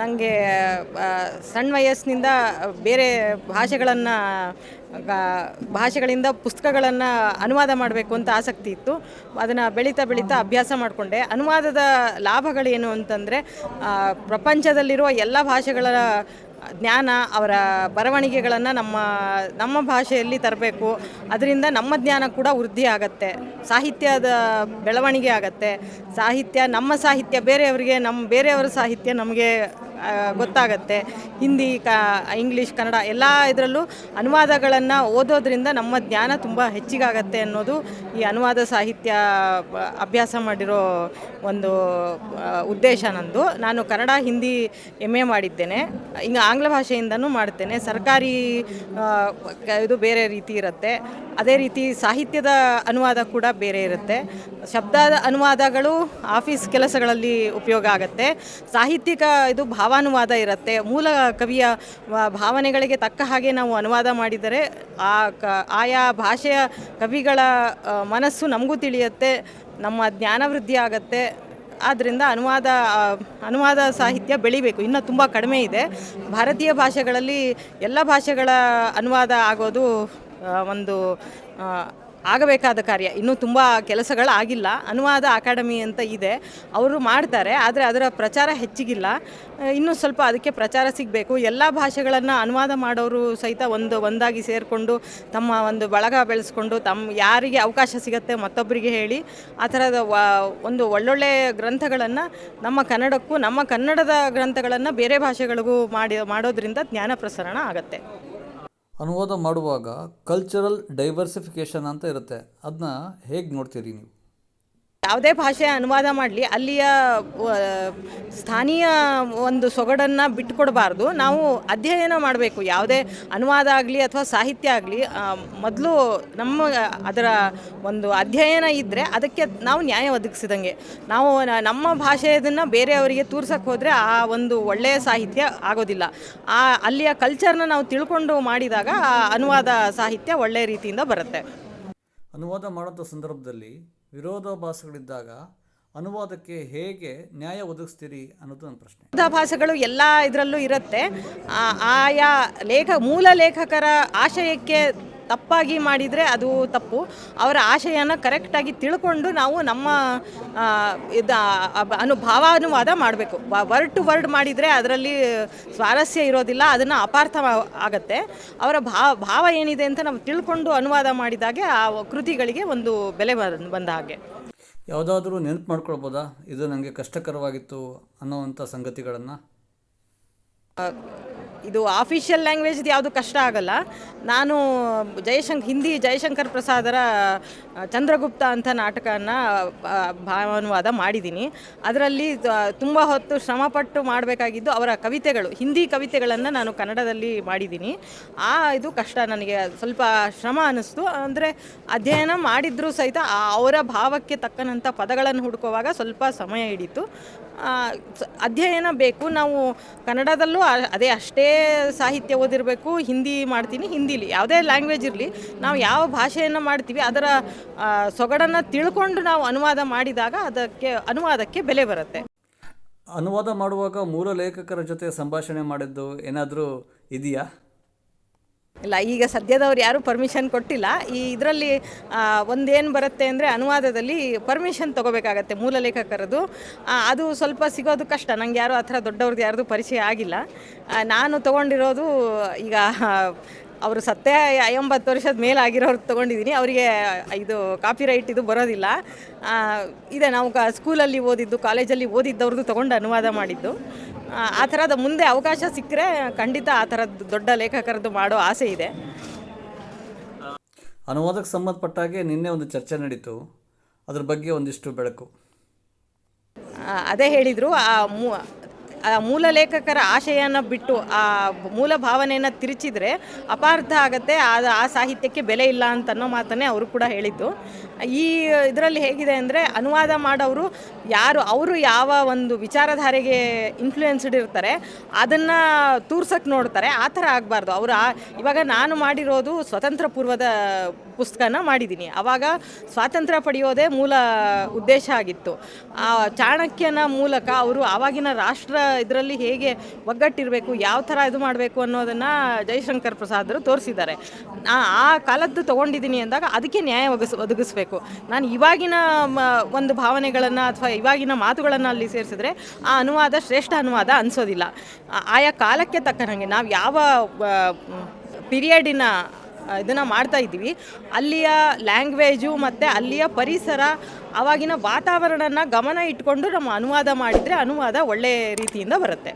ನನಗೆ ಸಣ್ಣ ವಯಸ್ಸಿನಿಂದ ಬೇರೆ ಭಾಷೆಗಳನ್ನು ಭಾಷೆಗಳಿಂದ ಪುಸ್ತಕಗಳನ್ನು ಅನುವಾದ ಮಾಡಬೇಕು ಅಂತ ಆಸಕ್ತಿ ಇತ್ತು. ಅದನ್ನು ಬೆಳೀತಾ ಬೆಳೀತಾ ಅಭ್ಯಾಸ ಮಾಡಿಕೊಂಡೆ. ಅನುವಾದದ ಲಾಭಗಳೇನು ಅಂತಂದರೆ ಪ್ರಪಂಚದಲ್ಲಿರುವ ಎಲ್ಲ ಭಾಷೆಗಳ ಜ್ಞಾನ, ಅವರ ಬರವಣಿಗೆಗಳನ್ನು ನಮ್ಮ ನಮ್ಮ ಭಾಷೆಯಲ್ಲಿ ತರಬೇಕು. ಅದರಿಂದ ನಮ್ಮ ಜ್ಞಾನ ಕೂಡ ವೃದ್ಧಿ ಆಗತ್ತೆ. ಸಾಹಿತ್ಯದ ಬೆಳವಣಿಗೆ ಆಗತ್ತೆ. ಸಾಹಿತ್ಯ, ನಮ್ಮ ಸಾಹಿತ್ಯ, ಬೇರೆಯವರಿಗೆ ನಮ್ಮ ಬೇರೆಯವರ ಸಾಹಿತ್ಯ ನಮಗೆ ಗೊತ್ತಾಗತ್ತೆ. ಹಿಂದಿ, ಕ, ಇಂಗ್ಲೀಷ್, ಕನ್ನಡ ಎಲ್ಲ ಇದರಲ್ಲೂ ಅನುವಾದಗಳನ್ನು ಓದೋದ್ರಿಂದ ನಮ್ಮ ಜ್ಞಾನ ತುಂಬ ಹೆಚ್ಚಿಗಾಗತ್ತೆ ಅನ್ನೋದು ಈ ಅನುವಾದ ಸಾಹಿತ್ಯ, ಅಭ್ಯಾಸ ಮಾಡಿರೋ ಒಂದು ಉದ್ದೇಶ ನಂದು. ನಾನು ಕನ್ನಡ, ಹಿಂದಿ ಎಂ ಎ ಮಾಡಿದ್ದೇನೆ. ಈಗ ಆಂಗ್ಲ ಭಾಷೆಯಿಂದನೂ ಮಾಡ್ತೇನೆ. ಸರ್ಕಾರಿ ಇದು ಬೇರೆ ರೀತಿ ಇರುತ್ತೆ. ಅದೇ ರೀತಿ ಸಾಹಿತ್ಯದ ಅನುವಾದ ಕೂಡ ಬೇರೆ ಇರುತ್ತೆ. ಶಬ್ದದ ಅನುವಾದಗಳು ಆಫೀಸ್ ಕೆಲಸಗಳಲ್ಲಿ ಉಪಯೋಗ ಆಗುತ್ತೆ. ಸಾಹಿತ್ಯಿಕ ಇದು ಭಾವಾನುವಾದ ಇರುತ್ತೆ. ಮೂಲ ಕವಿಯ ಭಾವನೆಗಳಿಗೆ ತಕ್ಕ ಹಾಗೆ ನಾವು ಅನುವಾದ ಮಾಡಿದರೆ ಆ ಕ ಆಯಾ ಭಾಷೆಯ ಕವಿಗಳ ಮನಸ್ಸು ನಮಗೂ ತಿಳಿಯುತ್ತೆ, ನಮ್ಮ ಜ್ಞಾನ ವೃದ್ಧಿ ಆಗತ್ತೆ. ಆದ್ದರಿಂದ ಅನುವಾದ ಅನುವಾದ ಸಾಹಿತ್ಯ ಬೆಳಿಬೇಕು. ಇನ್ನೂ ತುಂಬ ಕಡಿಮೆ ಇದೆ. ಭಾರತೀಯ ಭಾಷೆಗಳಲ್ಲಿ ಎಲ್ಲ ಭಾಷೆಗಳ ಅನುವಾದ ಆಗೋದು ಒಂದು ಆಗಬೇಕಾದ ಕಾರ್ಯ. ಇನ್ನೂ ತುಂಬ ಕೆಲಸಗಳಾಗಿಲ್ಲ. ಅನುವಾದ ಅಕಾಡೆಮಿ ಅಂತ ಇದೆ. ಅವರು ಮಾಡ್ತಾರೆ, ಆದರೆ ಅದರ ಪ್ರಚಾರ ಹೆಚ್ಚಿಗಿಲ್ಲ. ಇನ್ನೂ ಸ್ವಲ್ಪ ಅದಕ್ಕೆ ಪ್ರಚಾರ ಸಿಗಬೇಕು. ಎಲ್ಲ ಭಾಷೆಗಳನ್ನು ಅನುವಾದ ಮಾಡೋರು ಸಹಿತ ಒಂದು, ಒಂದಾಗಿ ಸೇರಿಕೊಂಡು ತಮ್ಮ ಒಂದು ಬಳಗ ಬೆಳೆಸ್ಕೊಂಡು ತಮ್ಮ ಯಾರಿಗೆ ಅವಕಾಶ ಸಿಗತ್ತೆ ಮತ್ತೊಬ್ಬರಿಗೆ ಹೇಳಿ, ಆ ಥರದ ಒಂದು ಒಳ್ಳೊಳ್ಳೆ ಗ್ರಂಥಗಳನ್ನು ನಮ್ಮ ಕನ್ನಡಕ್ಕೂ, ನಮ್ಮ ಕನ್ನಡದ ಗ್ರಂಥಗಳನ್ನು ಬೇರೆ ಭಾಷೆಗಳಿಗೂ ಮಾಡಿ, ಮಾಡೋದ್ರಿಂದ ಜ್ಞಾನ ಪ್ರಸರಣ ಆಗತ್ತೆ. ಅನುವಾದ ಮಾಡುವಾಗ ಕಲ್ಚರಲ್ ಡೈವರ್ಸಿಫಿಕೇಷನ್ ಅಂತ ಇರುತ್ತೆ. ಅದನ್ನ ಹೇಗೆ ನೋಡ್ತೀರಿ ನೀವು? ಯಾವುದೇ ಭಾಷೆ ಅನುವಾದ ಮಾಡಲಿ, ಅಲ್ಲಿಯ ಸ್ಥಾನೀಯ ಒಂದು ಸೊಗಡನ್ನು ಬಿಟ್ಟುಕೊಡಬಾರ್ದು ನಾವು ಅಧ್ಯಯನ ಮಾಡಬೇಕು. ಯಾವುದೇ ಅನುವಾದ ಆಗಲಿ ಅಥವಾ ಸಾಹಿತ್ಯ ಆಗಲಿ ಮೊದಲು ನಮ್ಮ, ಅದರ ಒಂದು ಅಧ್ಯಯನ ಇದ್ದರೆ ಅದಕ್ಕೆ ನಾವು ನ್ಯಾಯ ಒದಗಿಸಿದಂಗೆ. ನಾವು ನಮ್ಮ ಭಾಷೆಯದನ್ನು ಬೇರೆಯವರಿಗೆ ತೋರ್ಸಕ್ಕೆ ಹೋದರೆ ಆ ಒಂದು ಒಳ್ಳೆಯ ಸಾಹಿತ್ಯ ಆಗೋದಿಲ್ಲ. ಆ, ಅಲ್ಲಿಯ ಕಲ್ಚರ್ನ ನಾವು ತಿಳ್ಕೊಂಡು ಮಾಡಿದಾಗ ಆ ಅನುವಾದ ಸಾಹಿತ್ಯ ಒಳ್ಳೆಯ ರೀತಿಯಿಂದ ಬರುತ್ತೆ. ಅನುವಾದ ಮಾಡೋಂಥ ಸಂದರ್ಭದಲ್ಲಿ ವಿರೋಧಾಭಾಸಗಳಿದ್ದಾಗ ಅನುವಾದಕ್ಕೆ ಹೇಗೆ ನ್ಯಾಯ ಒದಗಿಸ್ತೀರಿ ಅನ್ನೋದು ನನ್ನ ಪ್ರಶ್ನೆ. ಭಾಷೆಗಳು ಎಲ್ಲ ಇದರಲ್ಲೂ ಇರುತ್ತೆ. ಆಯಾ ಲೇಖ, ಮೂಲ ಲೇಖಕರ ಆಶಯಕ್ಕೆ ತಪ್ಪಾಗಿ ಮಾಡಿದರೆ ಅದು ತಪ್ಪು. ಅವರ ಆಶಯನ ಕರೆಕ್ಟಾಗಿ ತಿಳ್ಕೊಂಡು ನಾವು ನಮ್ಮ ಇದು ಅನು ಭಾವಾನುವಾದ ಮಾಡಬೇಕು. ವರ್ಡ್ ಟು ವರ್ಡ್ ಮಾಡಿದರೆ ಅದರಲ್ಲಿ ಸ್ವಾರಸ್ಯ ಇರೋದಿಲ್ಲ, ಅದನ್ನು ಅಪಾರ್ಥ ಆಗತ್ತೆ. ಅವರ ಭಾವ ಭಾವ ಏನಿದೆ ಅಂತ ನಾವು ತಿಳ್ಕೊಂಡು ಅನುವಾದ ಮಾಡಿದಾಗೆ ಆ ಕೃತಿಗಳಿಗೆ ಒಂದು ಬೆಲೆ ಬಂದ ಹಾಗೆ. ಯಾವುದಾದ್ರೂ ನೆನಪು ಮಾಡ್ಕೊಳ್ಬೋದಾ? ಇದು ನನಗೆ ಕಷ್ಟಕರವಾಗಿತ್ತು ಅನ್ನೋವಂಥ ಸಂಗತಿಗಳನ್ನು? ಇದು ಆಫಿಷಿಯಲ್ ಲ್ಯಾಂಗ್ವೇಜ್ ಯಾವುದು ಕಷ್ಟ ಆಗಲ್ಲ. ನಾನು ಜಯಶಂಕರ್ ಹಿಂದಿ ಜಯಶಂಕರ್ ಪ್ರಸಾದರ ಚಂದ್ರಗುಪ್ತ ಅಂತ ನಾಟಕನ ಭಾವಾನುವಾದ ಮಾಡಿದ್ದೀನಿ. ಅದರಲ್ಲಿ ತುಂಬ ಹೊತ್ತು ಶ್ರಮಪಟ್ಟು ಮಾಡಬೇಕಾಗಿದ್ದು ಅವರ ಕವಿತೆಗಳು, ಹಿಂದಿ ಕವಿತೆಗಳನ್ನು ನಾನು ಕನ್ನಡದಲ್ಲಿ ಮಾಡಿದ್ದೀನಿ. ಆ, ಇದು ಕಷ್ಟ ನನಗೆ. ಸ್ವಲ್ಪ ಶ್ರಮ ಅನ್ನಿಸ್ತು ಅಂದರೆ ಅಧ್ಯಯನ ಮಾಡಿದ್ರೂ ಸಹಿತ ಅವರ ಭಾವಕ್ಕೆ ತಕ್ಕನಂಥ ಪದಗಳನ್ನು ಹುಡುಕುವಾಗ ಸ್ವಲ್ಪ ಸಮಯ ಹಿಡಿತು. ಅಧ್ಯಯನ ಬೇಕು. ನಾವು ಕನ್ನಡದಲ್ಲೂ ಅದೇ ಅಷ್ಟೇ ಸಾಹಿತ್ಯ ಓದಿರಬೇಕು. ಹಿಂದಿ ಮಾಡ್ತೀನಿ, ಹಿಂದಿಲಿ. ಯಾವುದೇ ಲ್ಯಾಂಗ್ವೇಜ್ ಇರಲಿ, ನಾವು ಯಾವ ಭಾಷೆಯನ್ನು ಮಾಡ್ತೀವಿ, ಅದರ ಸೊಗಡನ್ನು ತಿಳ್ಕೊಂಡು ನಾವು ಅನುವಾದ ಮಾಡಿದಾಗ ಅದಕ್ಕೆ, ಅನುವಾದಕ್ಕೆ ಬೆಲೆ ಬರುತ್ತೆ. ಅನುವಾದ ಮಾಡುವಾಗ ಮೂಲ ಲೇಖಕರ ಜೊತೆ ಸಂಭಾಷಣೆ ಮಾಡಿದ್ದು ಏನಾದರೂ ಇದೆಯಾ? ಇಲ್ಲ, ಈಗ ಸದ್ಯದವ್ರು ಯಾರೂ ಪರ್ಮಿಷನ್ ಕೊಟ್ಟಿಲ್ಲ. ಈ ಇದರಲ್ಲಿ ಒಂದೇನು ಬರುತ್ತೆ ಅಂದರೆ ಅನುವಾದದಲ್ಲಿ ಪರ್ಮಿಷನ್ ತೊಗೋಬೇಕಾಗತ್ತೆ ಮೂಲ ಲೇಖಕರದು. ಅದು ಸ್ವಲ್ಪ ಸಿಗೋದು ಕಷ್ಟ. ನಂಗೆ ಯಾರು ಆ ಥರ ದೊಡ್ಡವ್ರದ್ದು ಯಾರ್ದು ಪರಿಚಯ ಆಗಿಲ್ಲ. ನಾನು ತೊಗೊಂಡಿರೋದು ಈಗ ಅವರು ಸತ್ಯ ಎಂಬತ್ತು ವರ್ಷದ ಮೇಲೆ ಆಗಿರೋರು ತೊಗೊಂಡಿದ್ದೀನಿ. ಅವರಿಗೆ ಇದು ಕಾಪಿ ರೈಟ್ ಇದು ಬರೋದಿಲ್ಲ. ಇದೆ ನಾವು ಕ ಸ್ಕೂಲಲ್ಲಿ ಓದಿದ್ದು ಕಾಲೇಜಲ್ಲಿ ಓದಿದ್ದವ್ರದ್ದು ತೊಗೊಂಡು ಅನುವಾದ ಮಾಡಿದ್ದು. ಆ, ಆ ಥರದ ಮುಂದೆ ಅವಕಾಶ ಸಿಕ್ಕರೆ ಖಂಡಿತ ಆ ಥರದ್ದು ದೊಡ್ಡ ಲೇಖಕರದ್ದು ಮಾಡೋ ಆಸೆ ಇದೆ. ಅನುವಾದಕ್ಕೆ ಸಂಬಂಧಪಟ್ಟಾಗೆ ನಿನ್ನೆ ಒಂದು ಚರ್ಚೆ ನಡೀತು. ಅದ್ರ ಬಗ್ಗೆ ಒಂದಿಷ್ಟು ಬೆಳಕು. ಅದೇ ಹೇಳಿದರು. ಆ ಮೂ ಆ ಮೂಲ ಲೇಖಕರ ಆಶಯನ ಬಿಟ್ಟು ಆ ಮೂಲ ಭಾವನೆಯನ್ನು ತಿರುಚಿದ್ರೆ ಅಪಾರ್ಥ ಆಗುತ್ತೆ ಆ ಸಾಹಿತ್ಯಕ್ಕೆ ಬೆಲೆ ಇಲ್ಲ ಅಂತ ಅನ್ನೋ ಮಾತನ್ನೇ ಅವರು ಕೂಡ ಹೇಳಿದ್ದು. ಈ ಇದರಲ್ಲಿ ಹೇಗಿದೆ ಅಂದರೆ ಅನುವಾದ ಮಾಡೋರು ಯಾರು, ಅವರು ಯಾವ ಒಂದು ವಿಚಾರಧಾರೆಗೆ ಇನ್ಫ್ಲೂಯೆನ್ಸ್ಡ್ ಇರ್ತಾರೆ, ಅದನ್ನು ತೋರ್ಸಕ್ಕೆ ನೋಡ್ತಾರೆ, ಆ ಥರ ಆಗಬಾರ್ದು. ಅವರು ಇವಾಗ ನಾನು ಮಾಡಿರೋದು ಸ್ವತಂತ್ರ ಪೂರ್ವದ ಪುಸ್ತಕನ ಮಾಡಿದ್ದೀನಿ ಆವಾಗ ಸ್ವಾತಂತ್ರ್ಯ ಪಡೆಯೋದೇ ಮೂಲ ಉದ್ದೇಶ ಆಗಿತ್ತು. ಆ ಚಾಣಕ್ಯನ ಮೂಲಕ ಅವರು ಆವಾಗಿನ ರಾಷ್ಟ್ರ ಇದರಲ್ಲಿ ಹೇಗೆ ಒಗ್ಗಟ್ಟಿರಬೇಕು, ಯಾವ ಥರ ಇದು ಮಾಡಬೇಕು ಅನ್ನೋದನ್ನು ಜಯಶಂಕರ್ ಪ್ರಸಾದರು ತೋರಿಸಿದ್ದಾರೆ. ಆ ಕಾಲದ್ದು ತೊಗೊಂಡಿದ್ದೀನಿ ಅಂದಾಗ ಅದಕ್ಕೆ ನ್ಯಾಯ ಒದಗಿಸ್ ಒದಗಿಸ್ಬೇಕು. ನಾನು ಇವಾಗಿನ ಒಂದು ಭಾವನೆಗಳನ್ನು ಅಥವಾ ಇವಾಗಿನ ಮಾತುಗಳನ್ನು ಅಲ್ಲಿ ಸೇರಿಸಿದ್ರೆ ಆ ಅನುವಾದ ಶ್ರೇಷ್ಠ ಅನುವಾದ ಅನಿಸೋದಿಲ್ಲ. ಆಯಾ ಕಾಲಕ್ಕೆ ತಕ್ಕನಂಗೆ ನಾವು ಯಾವ ಪೀರಿಯಡಿನ ಇದನ್ನು ಮಾಡ್ತಾ ಇದ್ದೀವಿ, ಅಲ್ಲಿಯ ಲ್ಯಾಂಗ್ವೇಜು ಮತ್ತು ಅಲ್ಲಿಯ ಪರಿಸರ ಆವಾಗಿನ ವಾತಾವರಣನ ಗಮನ ಇಟ್ಕೊಂಡು ನಮ್ಮ ಅನುವಾದ ಮಾಡಿದರೆ ಅನುವಾದ ಒಳ್ಳೆಯ ರೀತಿಯಿಂದ ಬರುತ್ತೆ.